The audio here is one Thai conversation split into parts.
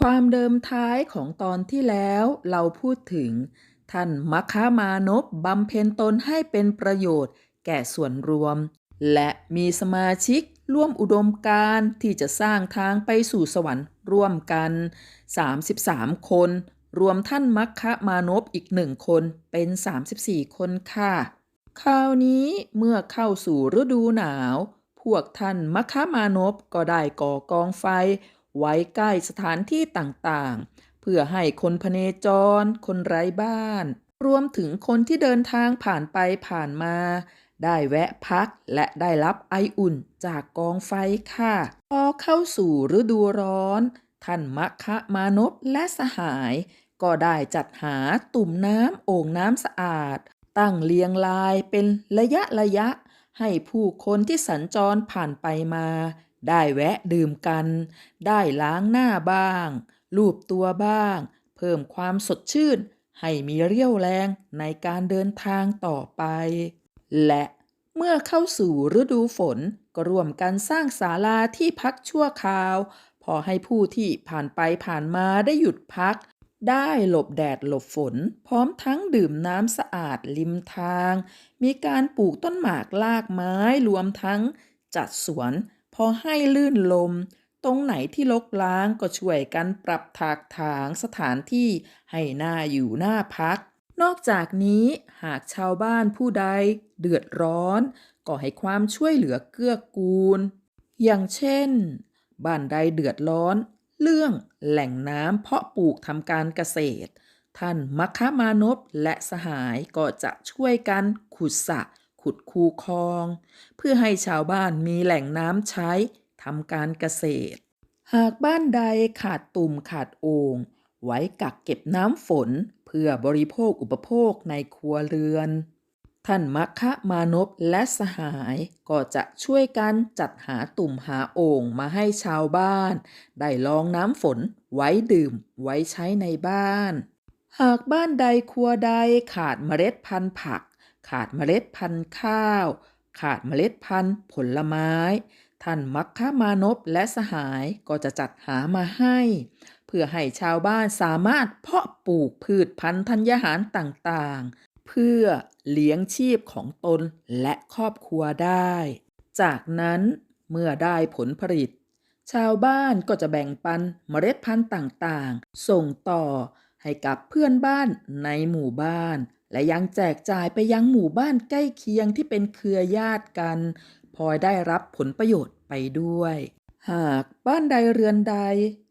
ความเดิมท้ายของตอนที่แล้วเราพูดถึง ท่านมัคคามานพบำเพ็ญตนให้เป็นประโยชน์ แก่ส่วนรวม และมีสมาชิกร่วมอุดมการที่จะสร้างทางไปสู่สวรรค์ร่วมกัน 33 คน รวมท่านมัคคะมานพอีกหนึ่งคนเป็น 34 คนค่ะ คราวนี้เมื่อเข้าสู่ฤดูหนาว พวกท่านมัคคะมานพก็ได้ก่อกองไฟ ไว้ใกล้สถานที่ต่างๆ เพื่อให้คนพเนจร คนไร้บ้าน รวมถึงคนที่เดินทางผ่านไปผ่านมา ได้แวะพักและได้รับไออุ่นจากกองไฟค่ะ พอเข้าสู่ฤดูร้อน ท่านมัคคะมานพและสหาย ก็ได้จัดหาตุ่มน้ำโอ่งน้ำสะอาด ตั้งเรียงรายเป็นระยะระยะให้ผู้คนที่สัญจรผ่านไปมา ได้แวะดื่มกัน ได้ล้างหน้าบ้าง ลูบตัวบ้าง เพิ่มความสดชื่น ให้มีเรี่ยวแรงในการเดินทางต่อไป และเมื่อเข้าสู่ฤดูฝนก็ร่วมกันสร้างศาลาที่พักชั่วคราว พอให้ผู้ที่ผ่านไปผ่านมาได้หยุดพัก ได้หลบแดดหลบฝน พร้อมทั้งดื่มน้ำสะอาดริมทาง มีการปลูกต้นหมากลากไม้รวมทั้งจัดสวน พอให้ลื่นลม ตรงไหนที่รกล้างก็ช่วยกันปรับถากถางสถานที่ให้หน่าอยู่หน่าพัก นอกจากนี้หากชาวบ้านผู้ใดเดือดร้อน ก็ให้ความช่วยเหลือเกื้อกูล อย่างเช่น บ้านใดเดือดร้อน เรื่องแหล่งน้ำเพาะปลูกทำการเกษตร ท่านมัคคามานพและสหายก็จะช่วยกันขุดสระ ขุดคูคลอง เพื่อให้ชาวบ้านมีแหล่งน้ำใช้ทำการเกษตร หากบ้านใดขาดตุ่มขาดโอ่งไว้กักเก็บน้ำฝน เพื่อบริโภคอุปโภคในครัวเรือน ท่านมัคคะมานพและสหายก็จะช่วยกันจัดหาตุ่มหาโอ่งมาให้ชาวบ้าน ได้ลองน้ำฝนไว้ดื่มไว้ใช้ในบ้านหากบ้านใดครัวใดขาดเมล็ดพันธุ์ผัก ขาดเมล็ดพันธุ์ข้าว ขาดเมล็ดพันธุ์ผลไม้ ท่านมัคคะมานพและสหายก็จะจัดหามาให้ เพื่อให้ชาวบ้านสามารถเพาะปลูกพืชพันธุ์ธัญญาหารต่างๆ เพื่อเลี้ยงชีพของตนและครอบครัวได้ จากนั้นเมื่อได้ผลผลิต ชาวบ้านก็จะแบ่งปันเมล็ดพันธุ์ต่างๆ ส่งต่อ ให้กับเพื่อนบ้านในหมู่บ้าน และยังแจกจ่ายไปยังหมู่บ้านใกล้เคียงที่เป็นเครือญาติกันพลอยได้รับผลประโยชน์ไปด้วย หากบ้านใดเรือนใด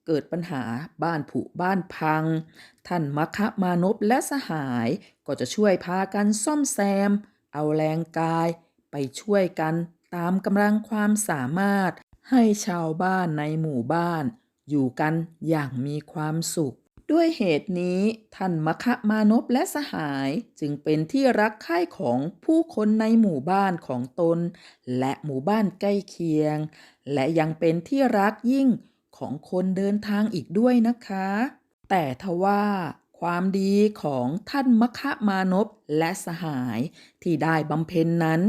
เกิดปัญหาบ้านผุบ้านพัง ท่านมัคคะมานพและสหายก็จะช่วยพากันซ่อมแซม เอาแรงกาย ไปช่วยกันตามกำลังความสามารถ ให้ชาวบ้านในหมู่บ้าน อยู่กันอย่างมีความสุข ด้วยเหตุนี้ท่านมคะมานพและสหายจึงเป็นที่รักใคร่ของผู้คนในหมู่บ้านของตน และหมู่บ้านใกล้เคียง และยังเป็นที่รักยิ่งของคนเดินทางอีกด้วยนะคะ แต่ทว่าความดีของท่านมคะมานพและสหายที่ได้บำเพ็ญนั้น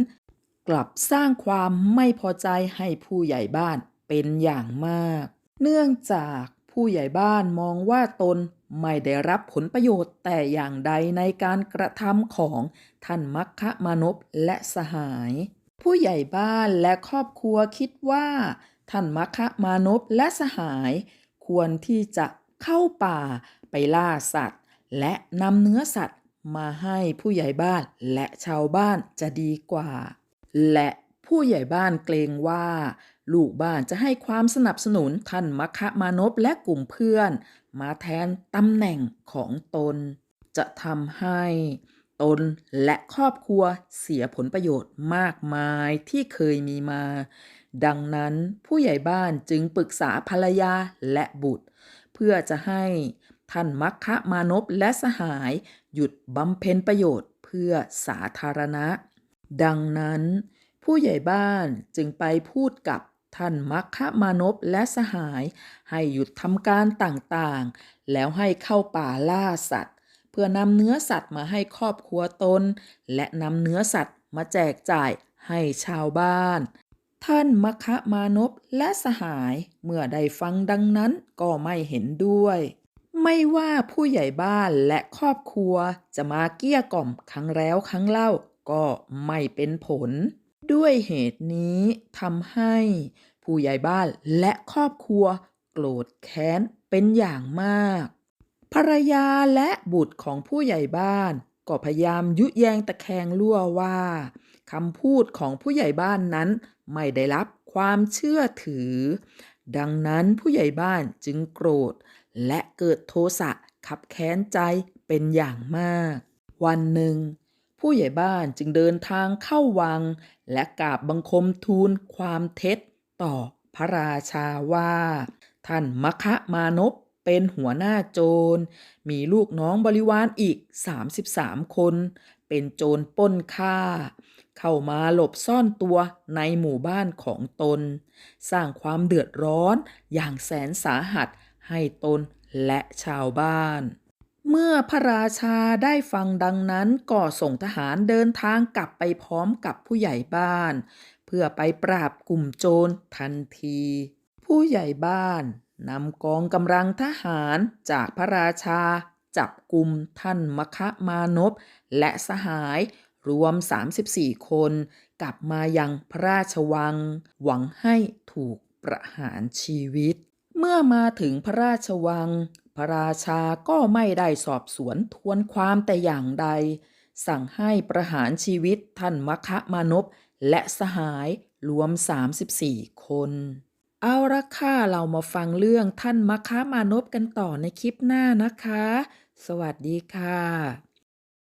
กลับสร้างความไม่พอใจให้ผู้ใหญ่บ้านเป็นอย่างมาก เนื่องจาก ผู้ใหญ่บ้านมองว่าตนไม่ได้รับผลประโยชน์แต่อย่างใดในการกระทำของท่านมัคคะมานพและสหาย ผู้ใหญ่บ้านและครอบครัวคิดว่า ท่านมัคคะมานพและสหาย ควรที่จะเข้าป่าไปล่าสัตว์ และนำเนื้อสัตว์มาให้ผู้ใหญ่บ้านและชาวบ้านจะดีกว่า และผู้ใหญ่บ้านเกรงว่า ลูกบ้านจะให้ความสนับสนุนท่านมัคคะมานพและกลุ่มเพื่อน มาแทนตำแหน่งของตน จะทำให้ตนและครอบครัวเสียผลประโยชน์มากมายที่เคยมีมา ดังนั้นผู้ใหญ่บ้านจึงปรึกษาภรรยาและบุตร เพื่อจะให้ท่านมัคคะมานพและสหายหยุดบำเพ็ญประโยชน์เพื่อสาธารณะ ดังนั้น ผู้ใหญ่บ้านจึงไปพูดกับ ท่านมัคคะมานพและสหาย ให้หยุดทำการต่างๆ แล้วให้เข้าป่าล่าสัตว์ เพื่อนำเนื้อสัตว์มาให้ครอบครัวตน และนำเนื้อสัตว์มาแจกจ่ายให้ชาวบ้าน ท่านมคะมานพและสหายเมื่อได้ฟังดังนั้นก็ไม่เห็นด้วยไม่ว่าผู้ใหญ่บ้านและครอบครัวจะมาเกี้ยกล่อมครั้งแล้วครั้งเล่าก็ไม่เป็นผล ด้วยเหตุนี้ทำให้ผู้ใหญ่บ้านและครอบครัวโกรธแค้นเป็นอย่างมาก ภรรยาและบุตรของผู้ใหญ่บ้านก็พยายามยุแยงตะแคงรั่วว่าคำพูดของผู้ใหญ่บ้านนั้นไม่ได้รับความเชื่อถือ ดังนั้นผู้ใหญ่บ้านจึงโกรธ และเกิดโทสะขับแค้นใจเป็นอย่างมาก วันหนึ่ง ผู้ใหญ่บ้านจึงเดินทางเข้าวัง และกราบบังคมทูลความเท็จ ต่อพระราชาว่า ท่านมคะมานพเป็นหัวหน้าโจร มีลูกน้องบริวารอีก 33 คน เป็นโจรป้นฆ่า เข้ามาหลบซ่อนตัวในหมู่บ้านของตน สร้างความเดือดร้อนอย่างแสนสาหัสให้ตนและชาวบ้าน เมื่อพระราชาได้ฟังดังนั้นก็ส่งทหารเดินทางกลับไปพร้อมกับผู้ใหญ่บ้าน เพื่อไปปราบกลุ่มโจรทันที ผู้ใหญ่บ้านนำกองกำลังทหารจากพระราชา จับกลุ่มท่านมคะมานพและสหายรวม 34 คน กลับมายังพระราชวัง หวังให้ถูกประหารชีวิต เมื่อมาถึงพระราชวัง พระราชาก็ไม่ได้สอบสวนทวนความแต่อย่างใด สั่งให้ประหารชีวิตท่านมคะมานพและสหายรวม 34 คน เอาละค่ะเรามาฟังเรื่องท่านมคะมานพกันต่อในคลิปหน้านะคะ สวัสดีค่ะ